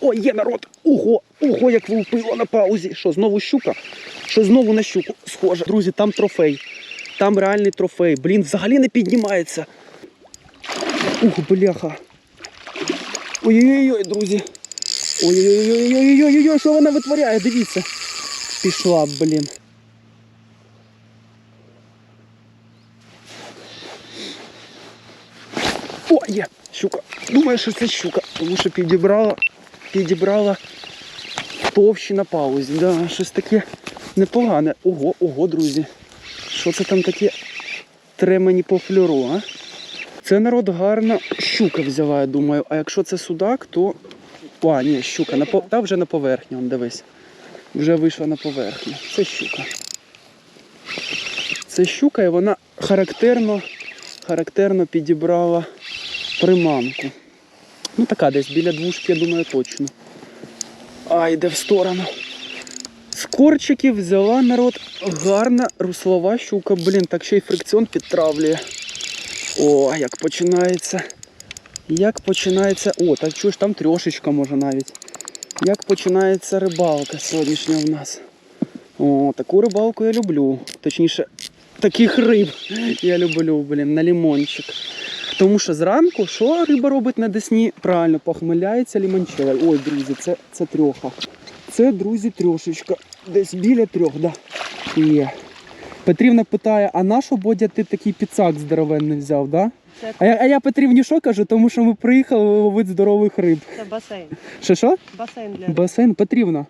О, є народ! Ого, ого, як влупило на паузі. Що, знову щука? Що знову на щуку схоже. Друзі, там трофей. Там реальний трофей. Блін, взагалі не піднімається. Ух, бляха. Ой-ой-ой, друзі. Ой-ой-ой-ой-ой-ой, що вона витворяє? Дивіться. Пішла, блін. О, є, щука. Думаю, що це щука, тому що підібрала, підібрала товщі на паузі. Да, щось таке непогане. Ого, ого, друзі. Що це там таке тремені по флюру, а? Це народ гарна щука взяла, я думаю. А якщо це судак, то. А, ні, щука. На по... Та вже на поверхні, он дивись. Вже вийшла на поверхню. Це щука. Це щука, і вона характерно, характерно підібрала приманку. Ну така десь біля двушки, я думаю, точно. А, йде в сторону. З корчиків взяла народ гарна руслова щука. Блін, так ще й фрикціон підтравлює. О, як починається. Як починається. О, так чуєш, там трьошечка може навіть. Як починається рибалка сьогоднішня в нас. О, таку рибалку я люблю. Точніше, таких риб я люблю, блін, на лімончик. Тому що зранку, що риба робить на Десні? Правильно, похмеляється лімончелою. Ой, друзі, це, це трьоха. Це, друзі, трьошечка. Десь біля трьох, да. Є. Петрівна питає, а на що, Бодя, ти такий піцак здоровенний взяв, да? Це, А я, а я Петрівні що кажу, тому що ми приїхали ловити здорових риб. це басейн. Що що? Басейн для Басейн Петрівна.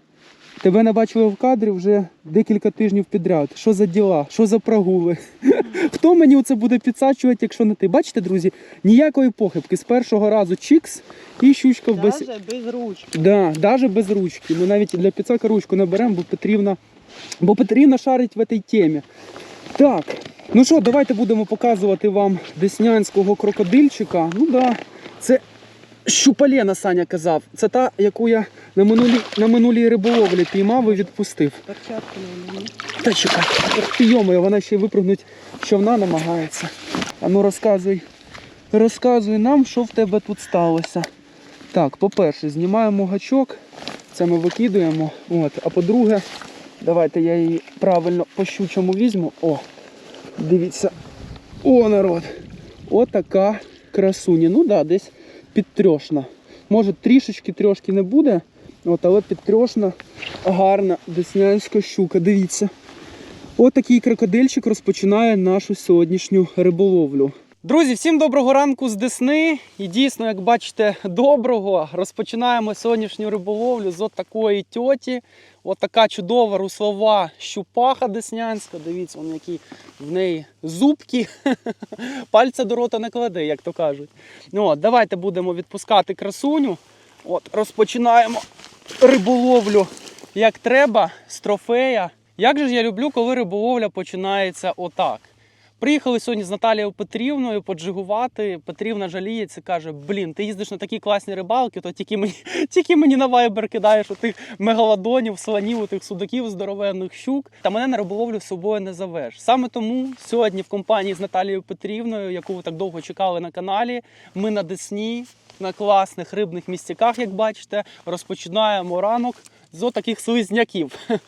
Тебе не бачили в кадрі вже декілька тижнів підряд. Що за діла? Що за прогули? Хто мені оце буде підсачувати, якщо не ти? Бачите, друзі, ніякої похибки. З першого разу чікс і щучка в. Даже без ручки. Да, навіть без ручки. Ми навіть для підсака ручку не беремо, бо Петрівна, бо Петрівна шарить в цій темі. Так, ну що, давайте будемо показувати вам деснянського крокодильчика. Ну да, це щупалена, Саня казав. Це та, яку я на минулій, на минулій риболовлі піймав і відпустив. Та чекай, йомою, вона ще випрыгнуть човна намагається. А ну розказуй. Розказуй нам, що в тебе тут сталося. Так, по-перше, знімаємо гачок, це ми викидуємо. От. А по-друге, давайте я її правильно по щучому візьму. О, дивіться. О, народ! Отака красуня. Ну да, десь підтрьошна. Може трішечки трьошки не буде, от, але підтрьошна, гарна деснянська щука. Дивіться. Отакий крокодильчик розпочинає нашу сьогоднішню риболовлю. Друзі, всім доброго ранку з Десни. І дійсно, як бачите, доброго. Розпочинаємо сьогоднішню риболовлю з от такої тьоті. От така чудова руслова щупаха деснянська. Дивіться, вон які в неї зубки. Пальця до рота не кладе, як то кажуть. Ну, от, давайте будемо відпускати красуню. От, розпочинаємо риболовлю як треба з трофея. Як же ж я люблю, коли риболовля починається отак. Приїхали сьогодні з Наталією Петрівною поджигувати. Петрівна жаліється, каже: Блін, ти їздиш на такі класні рибалки, то тільки мені, тільки мені на вайбер кидаєш у тих мегалодонів, слонів, у тих судаків, здоровенних щук. Та мене на риболовлю з собою не завеш. Саме тому сьогодні в компанії з Наталією Петрівною, яку ви так довго чекали на каналі, ми на Десні, на класних рибних місцяках, як бачите, розпочинаємо ранок з отаких слизняків.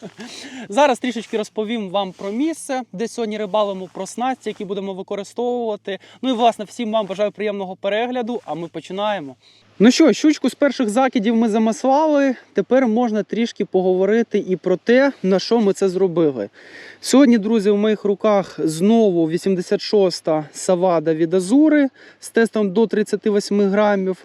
Зараз трішечки розповім вам про місце, де сьогодні рибалимо, про снасті, які будемо використовувати. Ну і власне всім вам бажаю приємного перегляду. А ми починаємо. Ну що, щучку з перших закидів ми замаслали. Тепер можна трішки поговорити і про те, на що ми це зробили. Сьогодні, друзі, в моїх руках знову 86-та Савада від Азури з тестом до 38 грамів.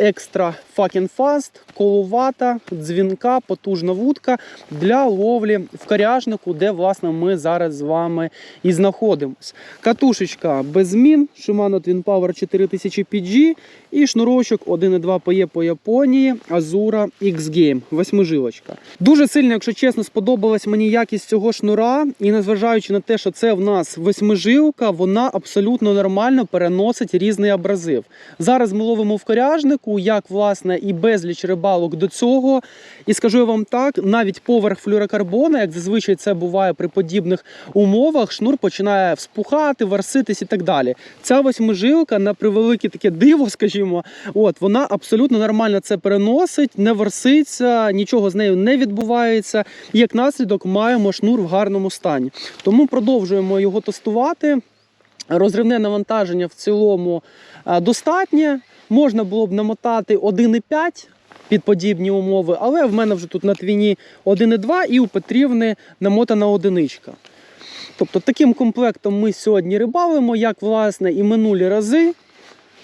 Екстра fucking fast, коловата, дзвінка, потужна вудка для ловлі в коряжнику, де власне ми зараз з вами і знаходимось. Катушечка без змін, Shimano Twin Power 4000 PG і шнурочок 1,2 PE по Японії Azura X Game, восьмижилочка. Дуже сильно, якщо чесно, сподобалась мені якість цього шнура, і незважаючи на те, що це в нас восьмижилка, вона абсолютно нормально переносить різний абразив. Зараз ми ловимо в коряжнику, рибалку, як власне і безліч рибалок до цього. І скажу я вам так, навіть поверх флюрокарбона, як зазвичай це буває при подібних умовах, шнур починає вспухати, варситись і так далі. Ця восьмижилка на превелике таке диво, скажімо, от вона абсолютно нормально це переносить, не ворситься, нічого з нею не відбувається. І як наслідок маємо шнур в гарному стані. Тому продовжуємо його тестувати. Розривне навантаження в цілому е, достатнє. Можна було б намотати 1,5 під подібні умови, але в мене вже тут на твіні 1,2 і у Петрівни намотана одиничка. Тобто таким комплектом ми сьогодні рибалимо, як власне і минулі рази.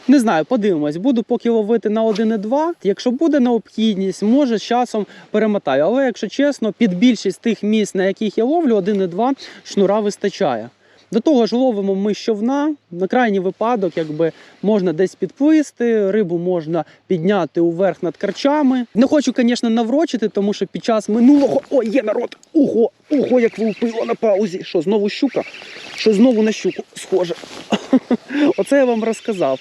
Не знаю, подивимось. Буду поки ловити на 1,2. Якщо буде необхідність, може з часом перемотаю. Але якщо чесно, під більшість тих місць, на яких я ловлю, 1,2 шнура вистачає. До того ж, ловимо ми щовна. На крайній випадок, якби можна десь підплисти, рибу можна підняти уверх над карчами. Не хочу, звісно, наврочити, тому що під час минулого. О, є народ! Ого! Ого, як влупило на паузі. Що, знову щука? Що знову на щуку схоже. Оце я вам розказав.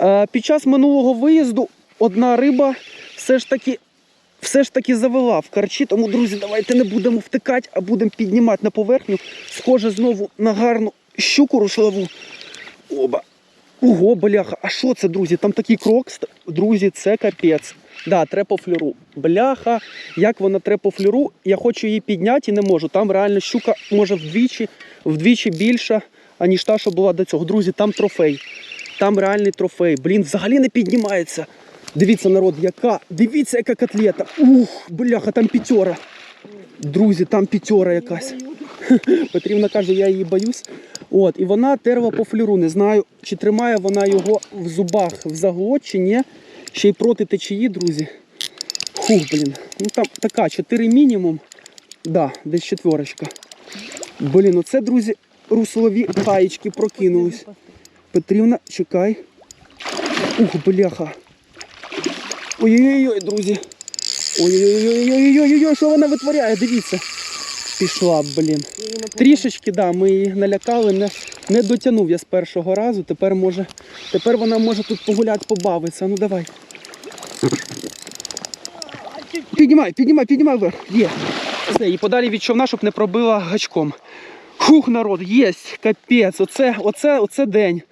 Е, Під час минулого виїзду одна риба все ж таки. Все ж таки завела в карчі, тому, друзі, давайте не будемо втикати, а будемо піднімати на поверхню. Схоже знову на гарну щуку рушлаву. Оба. Ого, бляха, а що це, друзі? Там такий крок, друзі, це капець. Да, тре флюру. Бляха, як вона тре по флюру, я хочу її підняти і не можу. Там реально щука може вдвічі, вдвічі більша, аніж та, що була до цього. Друзі, там трофей. Там реальний трофей. Блін, взагалі не піднімається. Дивіться, народ, яка. Дивіться, яка котлета. Ух, бляха, там п'ятьора. Друзі, там п'ятьора якась. Петрівна каже, я її боюсь. От, і вона терла по флюру. Не знаю, чи тримає вона його в зубах в заглот, чи ні. Ще й проти течії, друзі. Фух, блін. Ну там така, 4 мінімум. Да, десь четверочка. Блін, оце, друзі, руслові гаєчки прокинулись. Петрівна, чекай. Ух, бляха. Ой-ой-ой, друзі. Ой-ой-ой-ой-ой-ой, що вона витворяє? Дивіться. Пішла, блін. Трішечки, да, ми її налякали, не, не дотягнув я з першого разу. Тепер може. Тепер вона може тут погуляти, побавитися. Ну давай. Піднімай, піднімай, піднімай вверх. Є. Все, і подалі від човна, щоб не пробила гачком. Хух, народ, єсть, капець. Оце, оце, оце день.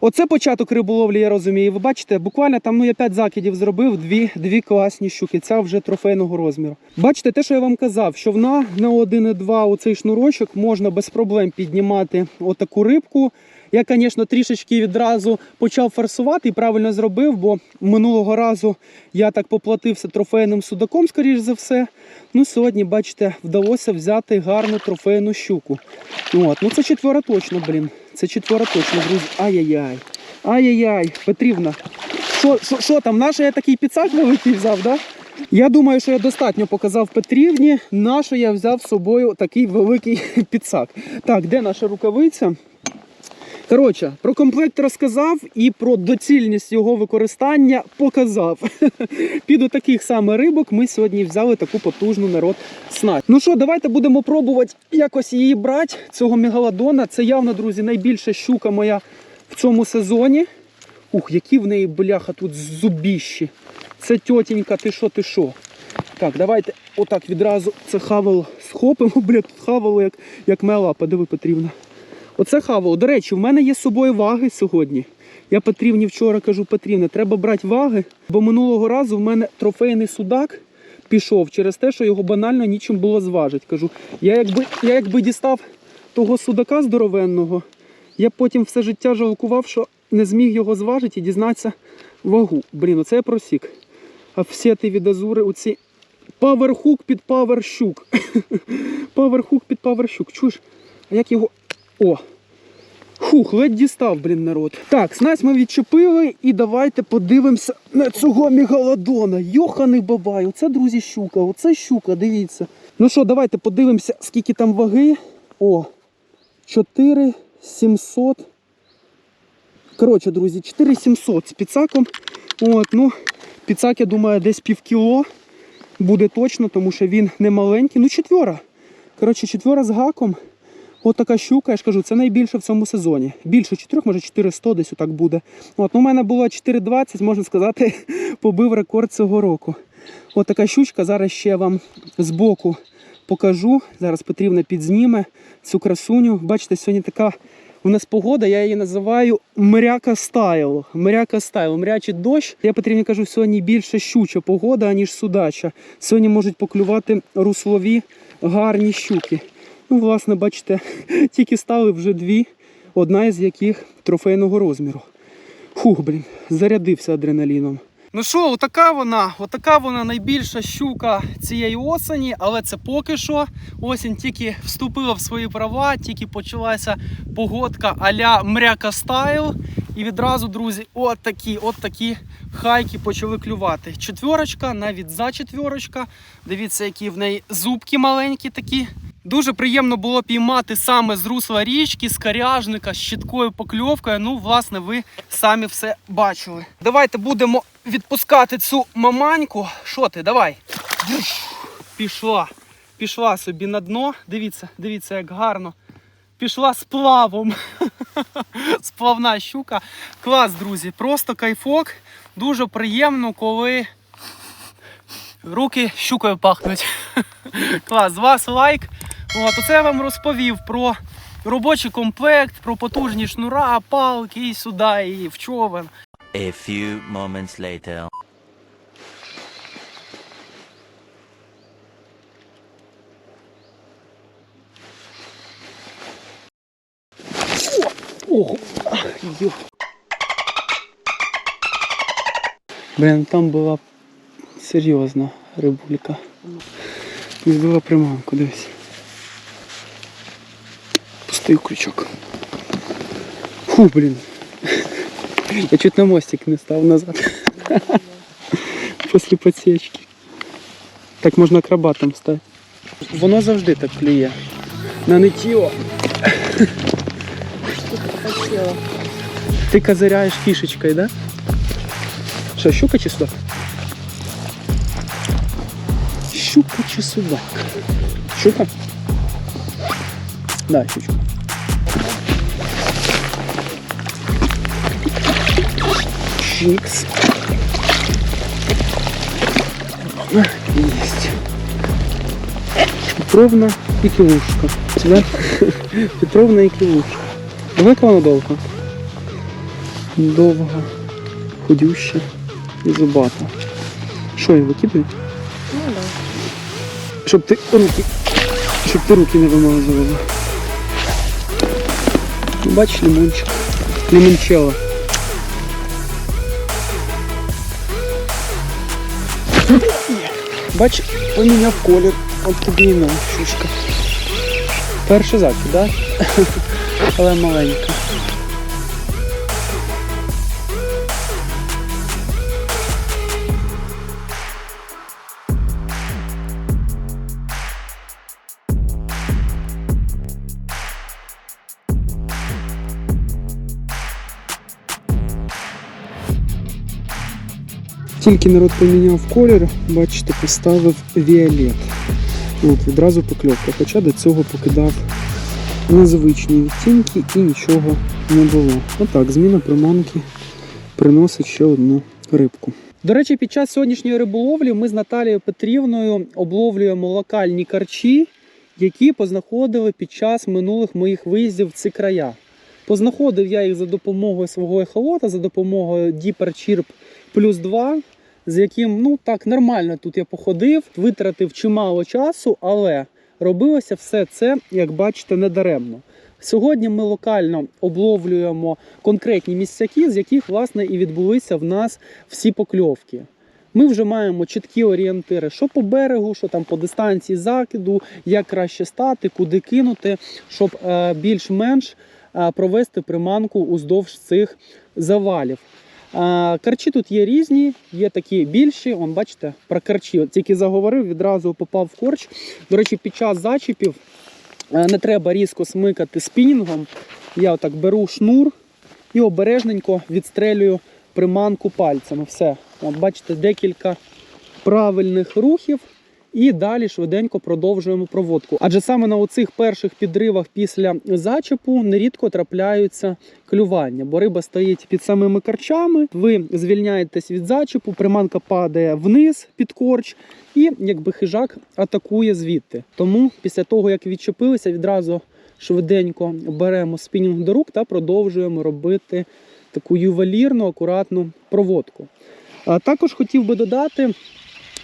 Оце початок риболовлі, я розумію. Ви бачите, буквально там ну, я 5 закидів зробив, дві, дві класні щуки. Ця вже трофейного розміру. Бачите, те, що я вам казав, що вона на 1,2 оцей шнурочок можна без проблем піднімати отаку рибку. Я, звісно, трішечки відразу почав форсувати і правильно зробив, бо минулого разу я так поплатився трофейним судаком, скоріш за все. Ну, сьогодні, бачите, вдалося взяти гарну трофейну щуку. От, ну це четвера точно, блін. Це четвера точно, друзі. Ай-яй-яй. Ай-яй-яй, Петрівна. Що, там, наш я такий піцак великий взяв, да? Я думаю, що я достатньо показав Петрівні, на що я взяв з собою такий великий піцак. Так, де наша рукавиця? Коротше, про комплект розказав і про доцільність його використання показав. Під таких саме рибок ми сьогодні взяли таку потужну народ снасть. Ну що, давайте будемо пробувати якось її брати, цього мегалодона. Це явно, друзі, найбільша щука моя в цьому сезоні. Ух, які в неї бляха тут зубіщі. Це тьотенька, ти що, ти що? Так, давайте отак відразу це хавало схопимо, бля, тут хавало як, як мела, подиви Петрівна. Оце хавало. До речі, в мене є з собою ваги сьогодні. Я Петрівні вчора кажу, Петрівна, треба брати ваги, бо минулого разу в мене трофейний судак пішов через те, що його банально нічим було зважити. Кажу, я якби, я якби дістав того судака здоровенного, я потім все життя жалкував, що не зміг його зважити і дізнатися вагу. Блін, оце я просік. А всі ті відазури, оці паверхук під паверщук. паверхук під паверщук. Чуєш? А як його. О! Хух, ледь дістав, блін, народ. Так, снасть ми відчепили і давайте подивимося на цього мегалодона. Йоханий бабай, оце, друзі, щука, оце щука, дивіться. Ну що, давайте подивимося, скільки там ваги. О, 4700. Коротше, друзі, 4700 з піцаком. От, ну, піцак, я думаю, десь пів кіло буде точно, тому що він не маленький. Ну, четвера. Коротше, четвера з гаком. От щука, я ж кажу, це найбільше в цьому сезоні. Більше 4, може 400 десь отак буде. От, ну, у мене було 4,20, можна сказати, побив рекорд цього року. От щучка, зараз ще вам збоку покажу. Зараз потрібно підзніме цю красуню. Бачите, сьогодні така у нас погода, я її називаю мряка стайл. Мряка стайл, мрячий дощ. Я потрібно кажу, сьогодні більше щуча погода, аніж судача. Сьогодні можуть поклювати руслові гарні щуки. Ну, власне, бачите, тільки стали вже дві, одна із яких трофейного розміру. Фух, блін, зарядився адреналіном. Ну що, отака вона, отака вона найбільша щука цієї осені, але це поки що. Осінь тільки вступила в свої права, тільки почалася погодка а-ля мряка стайл. І відразу, друзі, от такі, от такі хайки почали клювати. Четверочка, навіть за четверочка. Дивіться, які в неї зубки маленькі такі. Дуже приємно було піймати саме з русла річки, з коряжника, з чіткою покльовкою. Ну, власне, ви самі все бачили. Давайте будемо відпускати цю маманьку. Що ти, давай. Пішла. Пішла собі на дно. Дивіться, дивіться, як гарно. Пішла з плавом. Сплавна щука. Клас, друзі. Просто кайфок. Дуже приємно, коли руки щукою пахнуть. Клас, з вас лайк. От, оце я вам розповів про робочий комплект, про потужні шнура, палки і сюди, і в човен. A few moments later. Ого! Блин, там була серйозна рибулька. Не збила приманку, дивись. Пустий крючок. Фу, блін. Я чуть на мостик не став назад. Після подсечки. Так можна акробатом стати. Воно завжди так клює. На нитьо. Хотела. Ти козиряєш фішечкою, да? Що, щука чи судак? Щука чи судак? Щука? Да, щучка. Чикс. Есть. Петровна и килушка. Да? Петровна и килушка. Велика вона довга? Довга, худюща і зубата. Що її викидають? Ну да. Щоб ти руки. Щоб ти руки не вимазувала. Бачиш лимончик. Лимончелло. Бач, поміняв колір. От і щучка. Перший закид, так? Але маленька. Тільки народ поміняв колір, бачите, поставив Віолет. От, відразу покльовка, хоча до цього покидав незвичні відтінки і нічого не було. Отак, зміна приманки приносить ще одну рибку. До речі, під час сьогоднішньої риболовлі ми з Наталією Петрівною обловлюємо локальні карчі, які познаходили під час минулих моїх виїздів в ці края. Познаходив я їх за допомогою свого ехолота, за допомогою Deeper Chirp плюс 2, з яким ну так нормально тут я походив, витратив чимало часу, але робилося все це, як бачите, недаремно. Сьогодні ми локально обловлюємо конкретні місцяки, з яких власне і відбулися в нас всі покльовки. Ми вже маємо чіткі орієнтири, що по берегу, що там по дистанції закиду, як краще стати, куди кинути, щоб е, більш-менш е, провести приманку уздовж цих завалів. Карчі тут є різні, є такі більші. Вон, бачите, про карчі. Тільки заговорив, відразу попав в корч. До речі, під час зачіпів е, не треба різко смикати спінінгом. Я отак беру шнур і обережненько відстрелюю приманку пальцями. Все. От бачите, декілька правильних рухів, І далі швиденько продовжуємо проводку. Адже саме на оцих перших підривах після зачепу нерідко трапляються клювання, бо риба стоїть під самими корчами. Ви звільняєтесь від зачепу, приманка падає вниз під корч, і якби хижак атакує звідти. Тому після того, як відчепилися, відразу швиденько беремо спінінг до рук та продовжуємо робити таку ювелірну, акуратну проводку. А також хотів би додати,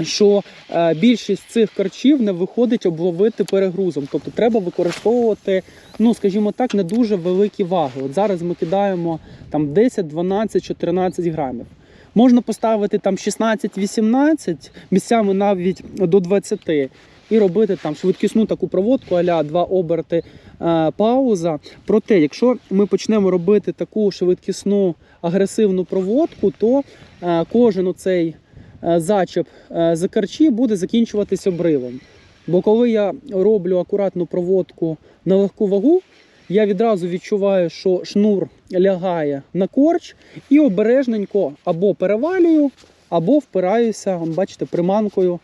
що е, більшість цих карчів не виходить обловити перегрузом. Тобто треба використовувати, ну скажімо так, не дуже великі ваги. От зараз ми кидаємо там 10, 12, 14 грамів. Можна поставити там 16-18, місцями навіть до 20 і робити там швидкісну таку проводку, аля два оберти е, пауза. Проте, якщо ми почнемо робити таку швидкісну агресивну проводку, то е, кожен оцей зачеп е, за карчі буде закінчуватись обривом. Бо коли я роблю акуратну проводку на легку вагу, я відразу відчуваю, що шнур лягає на корч і обережненько або перевалюю, або впираюся, бачите, приманкою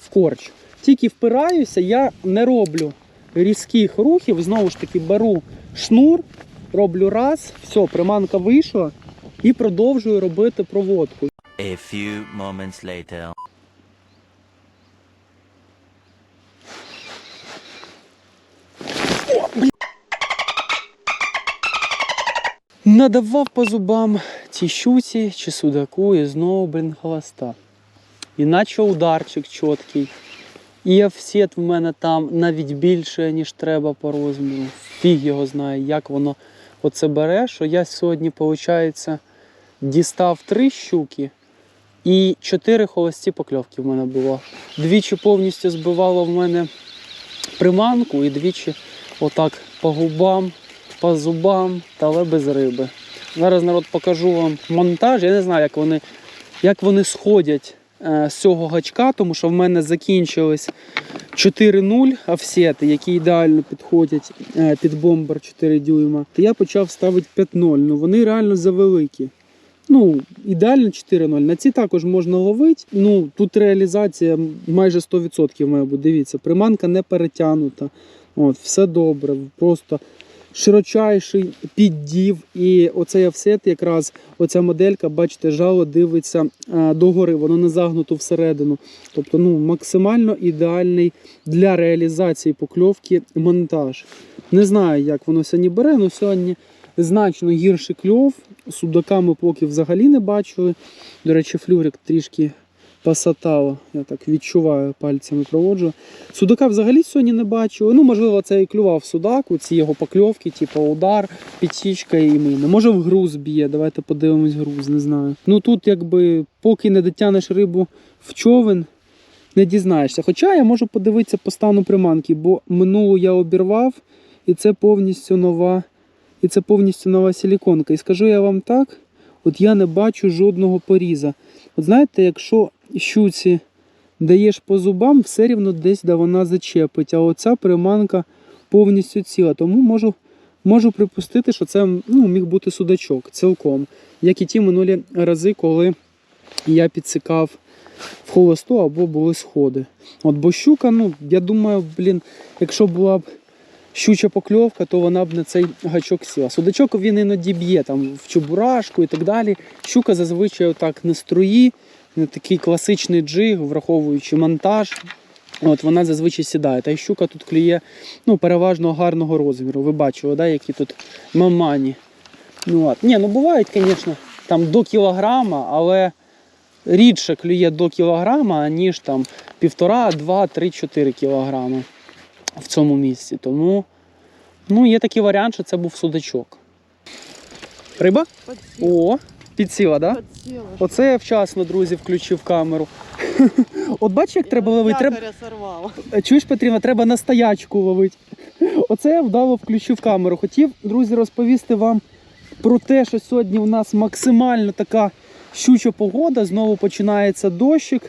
в корч. Тільки впираюся, я не роблю різких рухів. Знову ж таки, беру шнур, роблю раз, все, приманка вийшла і продовжую робити проводку. A few moments later. Надавав по зубам цій щуці чи судаку і знову, блін, хвоста. Іначе ударчик чіткий. І офсет в мене там навіть більше, ніж треба по розміру. Фіг його знає, як воно оце бере, що я сьогодні, виходить, дістав три щуки і чотири холості покльовки в мене було. Двічі повністю збивало в мене приманку і двічі отак по губам, по зубам, але без риби. Зараз народ покажу вам монтаж. Я не знаю, як вони, як вони сходять е, з цього гачка, тому що в мене закінчились 4-0 офсети, які ідеально підходять е, під бомбер 4 дюйма. То я почав ставити 5-0. Ну вони реально завеликі. Ну, ідеально 4-0. На ці також можна ловити. Ну, тут реалізація майже 100% має бути. Дивіться, приманка не перетягнута. От, все добре. Просто широчайший піддів. І оцей офсет, якраз оця моделька, бачите, жало дивиться е, догори, воно не загнуто всередину. Тобто ну, максимально ідеальний для реалізації покльовки монтаж. Не знаю, як воно сьогодні бере, але сьогодні значно гірший кльов. Судака ми поки взагалі не бачили. До речі, флюрик трішки пасатало. Я так відчуваю, пальцями проводжу. Судака взагалі сьогодні не бачили. Ну, можливо, це і клював судак, ці його покльовки, типу удар, підсічка і мина. Може в груз б'є. Давайте подивимось груз, не знаю. Ну тут, якби, поки не дотягнеш рибу в човен, не дізнаєшся. Хоча я можу подивитися по стану приманки, бо минулу я обірвав, і це повністю нова. І це повністю нова силіконка. І скажу я вам так, от я не бачу жодного поріза. От знаєте, якщо щуці даєш по зубам, все рівно десь да вона зачепить. А оця приманка повністю ціла. Тому можу, можу припустити, що це ну, міг бути судачок цілком. Як і ті минулі рази, коли я підсікав в холосту або були сходи. От бо щука, ну, я думаю, блін, якщо була б щуча покльовка, то вона б на цей гачок сіла. Судачок він іноді б'є там в чебурашку і так далі. Щука зазвичай отак на струї, на такий класичний джиг, враховуючи монтаж. От вона зазвичай сідає. Та й щука тут клює ну, переважно гарного розміру. Ви бачили, да, які тут мамані. Ну, от. Ні, ну бувають, звісно, там до кілограма, але рідше клює до кілограма, ніж там півтора, два, три, чотири кілограми в цьому місці. Тому ну, є такий варіант, що це був судачок. Риба? Подсела. О, підсіла, так? Да? Подсела. Оце я вчасно, друзі, включив камеру. От бачиш, як треба ловити? Треба... Сорвала. Чуєш, Петрівна, треба на стоячку ловити. Оце я вдало включив камеру. Хотів, друзі, розповісти вам про те, що сьогодні у нас максимально така щуча погода. Знову починається дощик,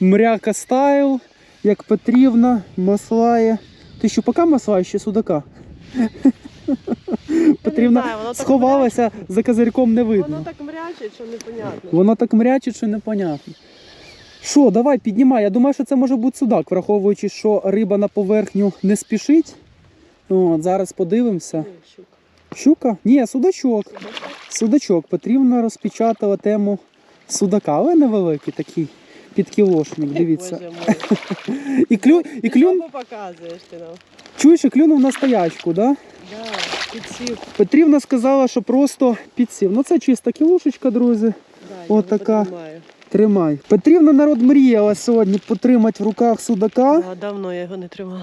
мряка стайл, як Петрівна маслає. Ти щупака маслаєш чи судака? Петрівна знаю, воно так сховалася за козирьком не видно. Воно так мрячить, що непонятно. Воно так мрячить, що непонятно. Що, давай піднімай. Я думаю, що це може бути судак, враховуючи, що риба на поверхню не спішить. От, зараз подивимося. Щука. Щука? Ні, судачок. Судачок. Потрібно розпечатати тему судака, але невеликий такий підкілошник, дивіться. І, клю, і клюн, показуєш ти нам. чуєш, і клюнув на стоячку, да? Да, підсів. Петрівна сказала, що просто підсів. Ну це чиста кілушечка, друзі. Да, я така. потримаю. Тримай. Петрівна народ мріяла сьогодні потримати в руках судака. Да, давно я його не тримала.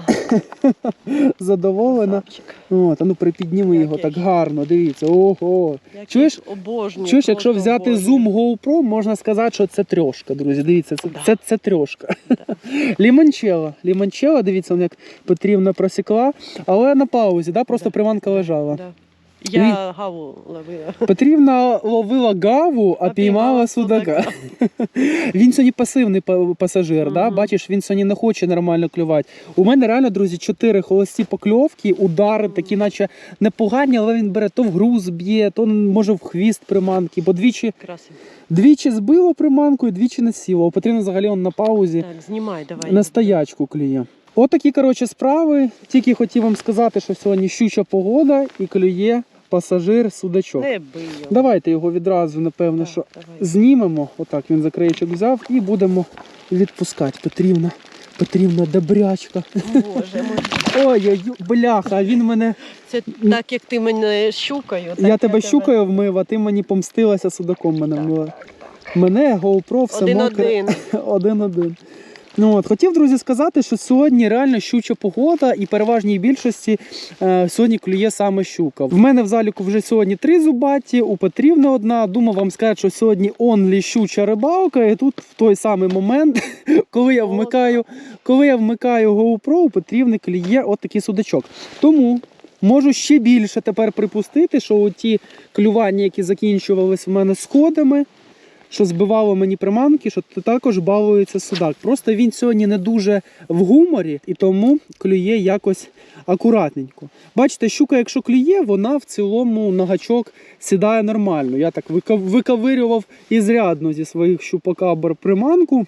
Задоволена. От, а ну припідніми його Який? так гарно, дивіться. Ого. Чуєш? Обожнюю. Чуєш, якщо взяти обожнюю. Zoom GoPro, можна сказати, що це трьошка, друзі. Дивіться, це, Да. це, це трьошка. Лімончело. Лімончело, дивіться, як Петрівна просікла, але на паузі, да? просто Да. приманка лежала. Да. Я гаву ловила. Петрівна ловила гаву, а, А піймала судака. він сьогодні пасивний па- пасажир, да? Бачиш, він сьогодні не хоче нормально клювати. У мене реально, друзі, чотири холості покльовки, удари такі, наче непогані, але він бере то в груз б'є, то може в хвіст приманки, бо двічі, Красиво. двічі збило приманку і двічі не сіло. А Потрібно взагалі он на паузі Так, знімай, давай. на стоячку клює. От такі, коротше, справи. Тільки хотів вам сказати, що сьогодні щуча погода і клює пасажир судачок. Давайте його відразу, напевно, Так, що давай. знімемо. Отак він за краєчок взяв і будемо відпускати. Петрівна, Петрівна, добрячка. Боже мой. Ой-ой, бляха, а він мене. Це так, як ти мене щукаю. так я тебе щукою вмив, а ти мені помстилася судаком мене вмила. Мене GoPro все мокре. Один-один. Ну от хотів, друзі, сказати, що сьогодні реально щуча погода, і переважній більшості е, сьогодні клює саме щука. В мене в заліку вже сьогодні три зубаті, у Петрівни одна. Думав вам сказати, що сьогодні онлі щуча рибалка. І тут в той самий момент, коли я вмикаю, коли я вмикаю GoPro, у Петрівни клює от такий судачок. Тому. Можу ще більше тепер припустити, що ті клювання, які закінчувались в мене сходами, що збивало мені приманки, що також балується судак. Просто він сьогодні не дуже в гуморі і тому клює якось акуратненько. Бачите, щука, якщо клює, вона в цілому на гачок сідає нормально. Я так вика- виковирював ізрядно зі своїх щупакабр приманку.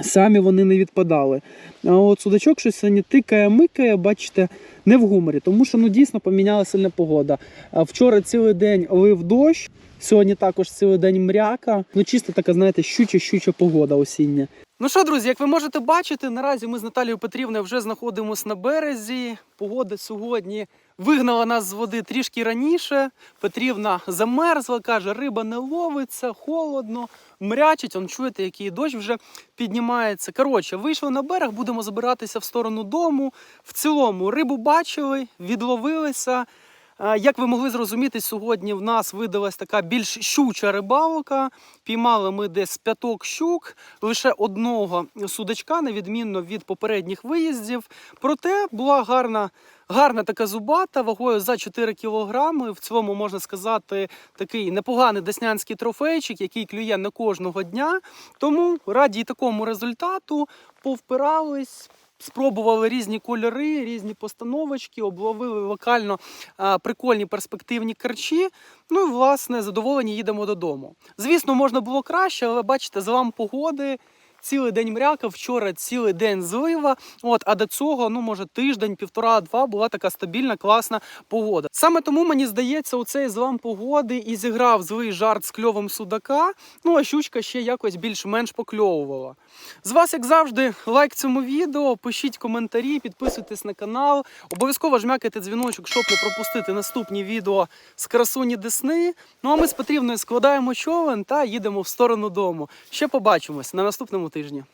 Самі вони не відпадали. А от судачок щось сьогодні тикає, микає, бачите, не в гуморі, тому що ну дійсно поміняла сильна погода. Вчора цілий день лив дощ, сьогодні також цілий день мряка. Ну чисто така, знаєте, щуча-щуча погода осіння. Ну що, друзі, як ви можете бачити, наразі ми з Наталією Петрівною вже знаходимося на березі. Погода сьогодні вигнала нас з води трішки раніше. Петрівна замерзла, каже, риба не ловиться, холодно, мрячить. Он чуєте, який дощ вже піднімається. Коротше, вийшли на берег, будемо забиратися в сторону дому. В цілому рибу бачили, відловилися. Е, Як ви могли зрозуміти, сьогодні в нас видалась така більш щуча рибалка. Піймали ми десь п'яток щук, лише одного судачка, на відмінно від попередніх виїздів. Проте була гарна, гарна така зубата вагою за 4 кілограми. В цілому можна сказати такий непоганий деснянський трофейчик, який клює не кожного дня. Тому раді такому результату повпирались. Спробували різні кольори, різні постановочки, обловили локально а, прикольні перспективні карчі. Ну і власне задоволені їдемо додому. Звісно, можна було краще, але бачите, злам погоди. Цілий день мряка, вчора цілий день злива. От, а до цього, ну може, тиждень, півтора-два була така стабільна, класна погода. Саме тому мені здається, оцей злам погоди і зіграв злий жарт з кльовом судака. Ну а щучка ще якось більш-менш покльовувала. З вас, як завжди, лайк цьому відео, пишіть коментарі, підписуйтесь на канал. Обов'язково жмякайте дзвіночок, щоб не пропустити наступні відео з красуні Десни. Ну а ми з Петрівною складаємо човен та їдемо в сторону дому. Ще побачимось на наступному тижні.